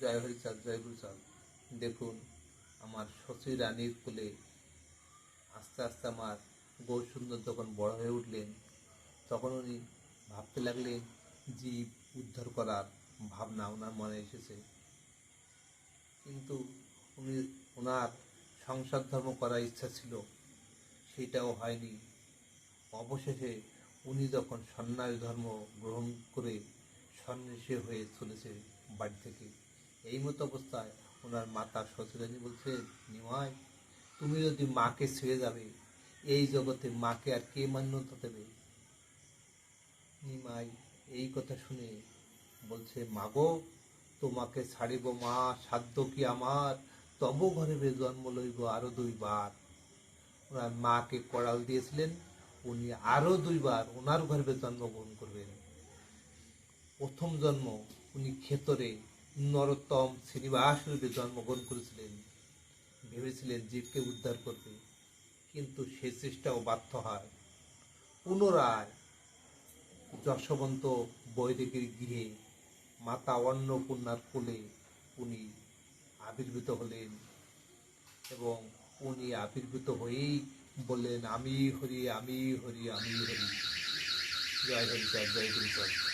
জয় হরিচাঁদ জয় গুরুচাঁদ দেখুন আমার শশী রানীর কোলে আস্তে আস্তে আমার গৌর সুন্দর যখন বড় হয়ে উঠলেন, তখন উনি ভাবতে লাগলেন, জীব উদ্ধার করার ভাবনা ওনার মনে এসেছে। কিন্তু উনি ওনার সংসার ধর্ম করার ইচ্ছা ছিল, সেটাও হয়নি। অবশেষে উনি যখন সন্ন্যাস ধর্ম গ্রহণ করে সন্ন্যাসী হয়ে চলেছে বাড়ি থেকে। এই মতো অবস্থায় ওনার মাতা শ্বশুরানী বলছে, নিমাই, তুমি যদি মাকে ছেড়ে যাবে, এই জগতে মাকে আর কে মান্যতা দেবে? নিমাই এই কথা শুনে বলছে, মাগো, তোমাকে ছাড়িব মা, সাধ্য কি আমার? তব ঘরে জন্ম লইব আরও দুইবার। ওনার মাকে কড়াল দিয়েছিলেন, উনি আরও দুইবার ওনার গর্ভে জন্মগ্রহণ করবেন। প্রথম জন্ম উনি ক্ষেতরে নরোত্তম শ্রীনিবাস রূপে জন্মগ্রহণ করেছিলেন। ভেবেছিলেন জীবকে উদ্ধার করবে। কিন্তু সে চেষ্টাও ব্যর্থ হয়। পুনরায় যশবন্ত বৈদিকের গৃহে মাতা অন্নপূর্ণার কোলে উনি আবির্ভূত হলেন এবং উনি আবির্ভূত হয়েই বললেন, আমি হরি আমি হরি আমি হরি। জয় হরি, জয় জয় হরি, জয়।